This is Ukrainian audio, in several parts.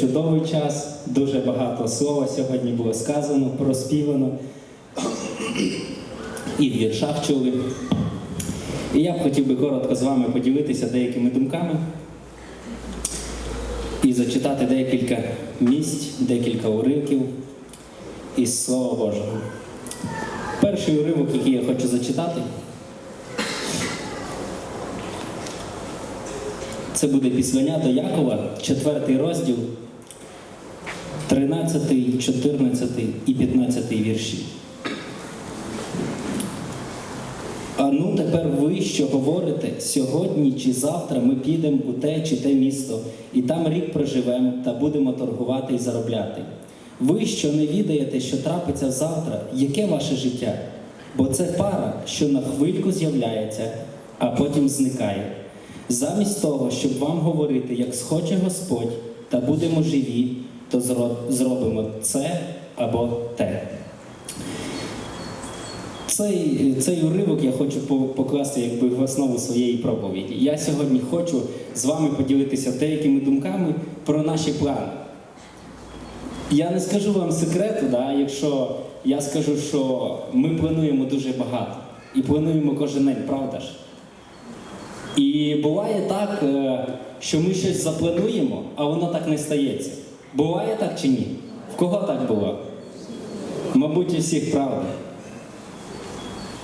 чудовий час, дуже багато слова сьогодні було сказано, проспівано. І в віршах чули. І я б хотів би коротко з вами поділитися деякими думками і зачитати декілька місць, декілька уривків із Слова Божого. Перший уривок, який я хочу зачитати, це буде післання до Якова, четвертий розділ, 13, 14 і 15 вірші. А ну тепер ви, що говорите, сьогодні чи завтра ми підемо у те чи те місто, і там рік проживемо та будемо торгувати і заробляти. Ви, що не відаєте, що трапиться завтра, яке ваше життя? Бо це пара, що на хвильку з'являється, а потім зникає. Замість того, щоб вам говорити, як схоче Господь, та будемо живі, то зробимо це або те. Цей, цей уривок я хочу покласти якби в основу своєї проповіді. Я сьогодні хочу з вами поділитися деякими думками про наші плани. Я не скажу вам секрету, да, якщо я скажу, що ми плануємо дуже багато і плануємо кожен день, правда ж? І буває так, е, що ми щось заплануємо, а воно так не стається. Буває так чи ні? В кого так було? Мабуть, у всіх правда.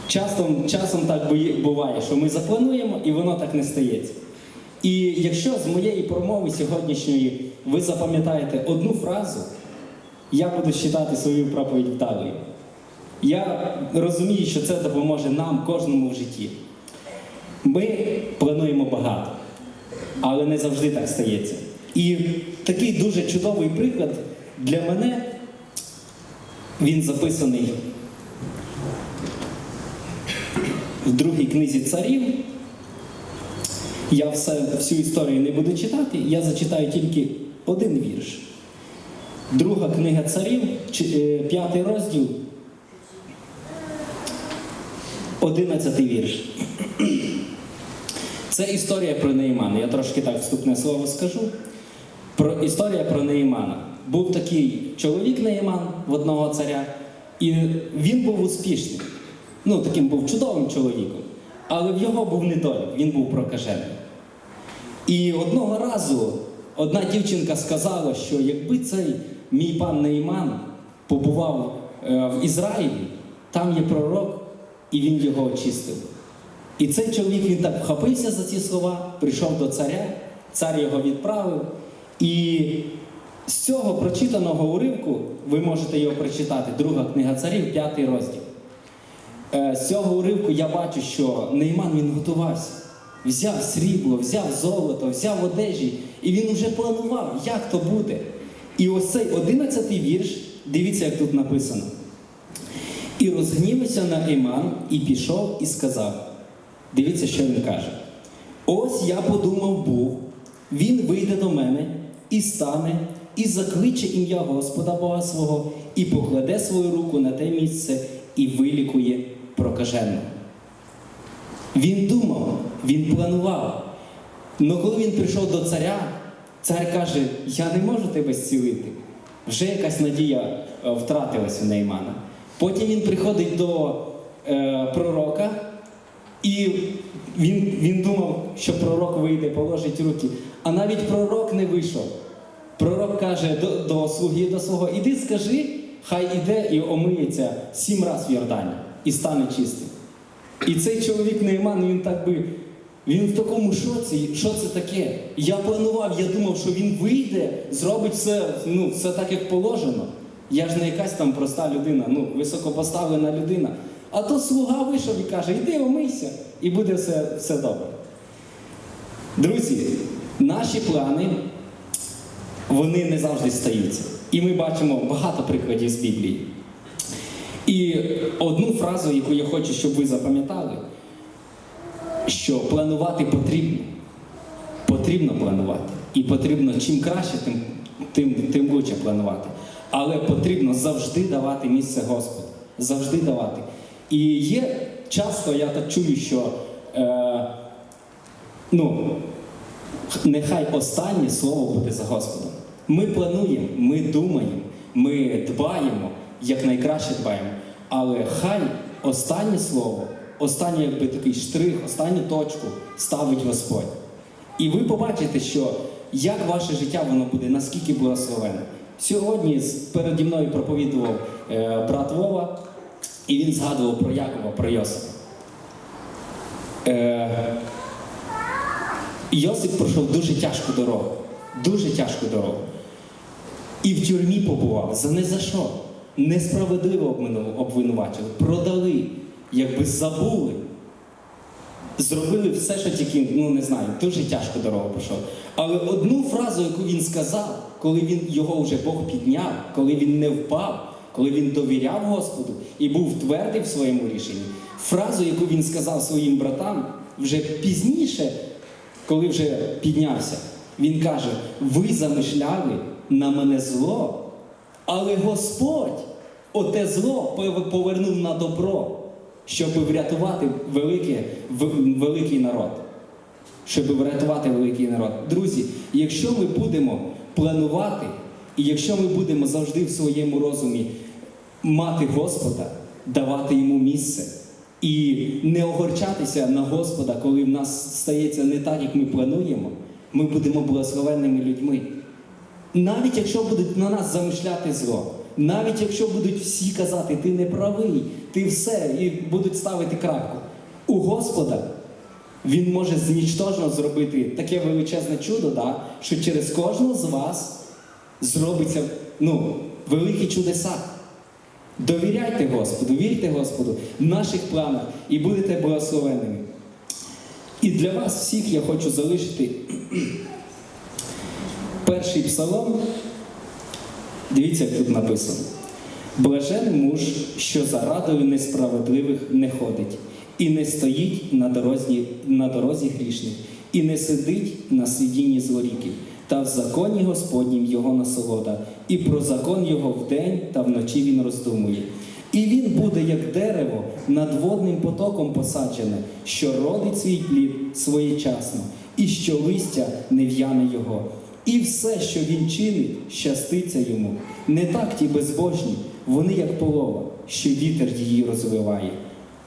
Часом, часом так буває, що ми заплануємо і воно так не стається. І якщо з моєї промови сьогоднішньої ви запам'ятаєте одну фразу, я буду вважати свою проповідь вдалою. Я розумію, що це допоможе нам, кожному в житті. Ми плануємо багато, але не завжди так стається. І такий дуже чудовий приклад для мене, він записаний в другій книзі царів. Я все, всю історію не буду читати, я зачитаю тільки один вірш. Друга книга царів, е, п'ятий розділ, одинадцятий вірш. Це історія про Неїмана. Я трошки так вступне слово скажу. Про історія про Неїмана. Був такий чоловік Неїман в одного царя, і він був успішним. Ну, таким був чудовим чоловіком. Але в його був недолік, він був прокажений. І одного разу одна дівчинка сказала, що якби цей мій пан Нейман побував е, в Ізраїлі, там є пророк, і він його очистив. І цей чоловік він так вхопився за ці слова, прийшов до царя, цар його відправив. І з цього прочитаного уривку ви можете його прочитати, друга книга царів, п'ятий розділ. Е, З цього уривку я бачу, що Нейман він готувався. Взяв срібло, взяв золото, взяв одежі, і він вже планував, як то буде. І ось цей одинадцятий вірш, дивіться, як тут написано. І розгнівався на Іман, і пішов, і сказав: дивіться, що він каже. Ось я подумав був, він вийде до мене і стане, і закличе ім'я Господа Бога свого, і покладе свою руку на те місце, і вилікує прокаженого. Він думав, він планував. Але коли він прийшов до царя, цар каже: Я не можу тебе зцілити. Вже якась надія е, втратилась у Неймана. Потім він приходить до е, пророка, і він, він думав, що пророк вийде, положить руки. А навіть пророк не вийшов. Пророк каже до, до слуги до свого: іди скажи, хай іде і омиється сім разів в Йордані і стане чистим. І цей чоловік Нейман, він так би. Він в такому шоці, що це таке? Я планував, я думав, що він вийде, зробить все, ну, все так, як положено. Я ж не якась там проста людина, ну, високопоставлена людина. А то слуга вийшов і каже, йди омийся, і буде все, все добре. Друзі, наші плани, вони не завжди стаються. І ми бачимо багато прикладів з Біблії. І одну фразу, яку я хочу, щоб ви запам'ятали, що планувати потрібно. Потрібно планувати. І потрібно чим краще, тим, тим, тим лучше планувати. Але потрібно завжди давати місце Господу. Завжди давати. І є часто, я так чую, що е, ну, нехай останнє слово буде за Господом. Ми плануємо, ми думаємо, ми дбаємо, як найкраще дбаємо. Але хай останнє слово, останній якби такий штрих, останню точку ставить Господь. І ви побачите, що як ваше життя воно буде, наскільки благословенне. Сьогодні переді мною проповідував е, брат Вова, і він згадував про Якова, про Йосипа. Е, Йосип пройшов дуже тяжку дорогу. Дуже тяжку дорогу. І в тюрмі побував. За не за що. Несправедливо обвинувачили, продали, якби забули. Зробили все, що тільки, ну не знаю, дуже тяжку дорогу пройшов. Але одну фразу, яку він сказав, коли він його вже Бог підняв, коли він не впав, коли він довіряв Господу і був твердий в своєму рішенні, фразу, яку він сказав своїм братам, вже пізніше, коли вже піднявся, він каже: ви замишляли на мене зло, але Господь оте зло повернув на добро, щоб врятувати велике, великий народ. Щоб врятувати великий народ. Друзі, якщо ми будемо планувати, і якщо ми будемо завжди в своєму розумі мати Господа, давати йому місце і не огорчатися на Господа, коли в нас стається не так, як ми плануємо, ми будемо благословенними людьми. Навіть якщо будуть на нас замишляти зло, навіть якщо будуть всі казати, ти не правий, ти все, і будуть ставити крапку. У Господа Він може знічтожно зробити таке величезне чудо, да, що через кожного з вас зробиться ну, великі чудеса. Довіряйте Господу, вірте Господу в наших планах і будете благословенними. І для вас всіх я хочу залишити перший псалом. Дивіться, як тут написано. Блажений муж, що за радою несправедливих не ходить, і не стоїть на дорозі, на дорозі грішних, і не сидить на сидінні злоріків, та в законі Господнім його насолода, і про закон його вдень та вночі він роздумує. І він буде, як дерево, над водним потоком посаджене, що родить свій плід своєчасно, і що листя не в'яне його. І все, що він чинить, щаститься йому. Не так ті безбожні, вони як полова, що вітер її розвиває,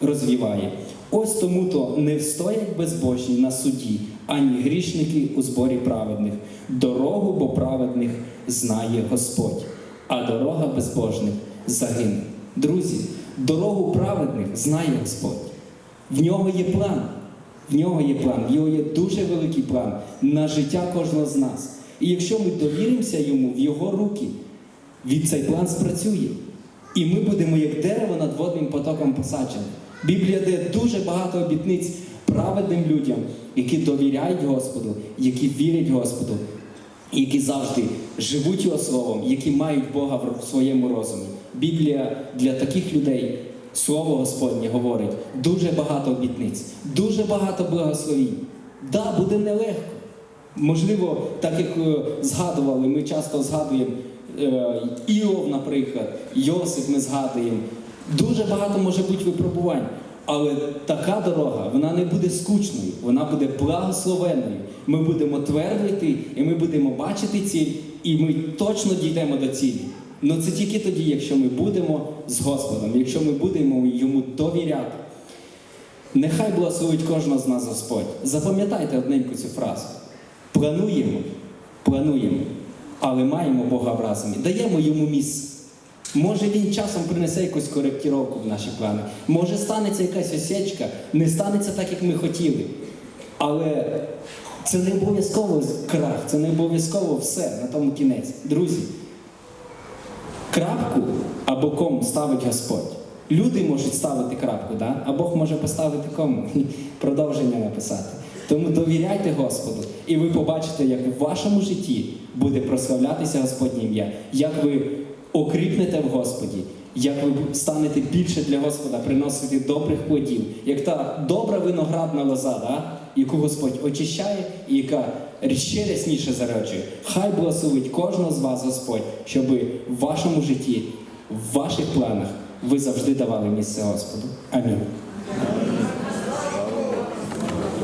розвіває. Ось тому то не встоять безбожні на суді, ані грішники у зборі праведних. Дорогу бо праведних знає Господь, а дорога безбожних загине. Друзі, дорогу праведних знає Господь. В нього є план. В нього є план, в нього є дуже великий план на життя кожного з нас. І якщо ми довіримося йому в його руки, він цей план спрацює. І ми будемо як дерево над водним потоком посаджені. Біблія дає дуже багато обітниць праведним людям, які довіряють Господу, які вірять Господу, які завжди живуть його словом, які мають Бога в своєму розумі. Біблія для таких людей, Слово Господнє говорить, дуже багато обітниць, дуже багато благословінь. Да, буде нелегко. Можливо, так як е, згадували, ми часто згадуємо е, Іов, наприклад, Йосип ми згадуємо. Дуже багато може бути випробувань. Але така дорога, вона не буде скучною, вона буде благословенною. Ми будемо твердо йти, і ми будемо бачити ціль, і ми точно дійдемо до цілі. Але це тільки тоді, якщо ми будемо з Господом, якщо ми будемо йому довіряти. Нехай благословить кожного з нас Господь. Запам'ятайте одненьку цю фразу. Плануємо, плануємо, але маємо Бога в разумі, даємо йому місце. Може він часом принесе якусь коректіровку в наші плани. Може станеться якась осечка, не станеться так, як ми хотіли. Але це не обов'язково крах, це не обов'язково все на тому кінець. Друзі, крапку або ком ставить Господь. Люди можуть ставити крапку, да? а Бог може поставити кому, продовження написати. Тому довіряйте Господу, і ви побачите, як в вашому житті буде прославлятися Господнє ім'я, як ви окріпнете в Господі, як ви станете більше для Господа приносити добрих плодів, як та добра виноградна лоза, да? яку Господь очищає і яка ще рясніше зароджує. Хай благословить кожного з вас Господь, щоб в вашому житті, в ваших планах ви завжди давали місце Господу. Амінь.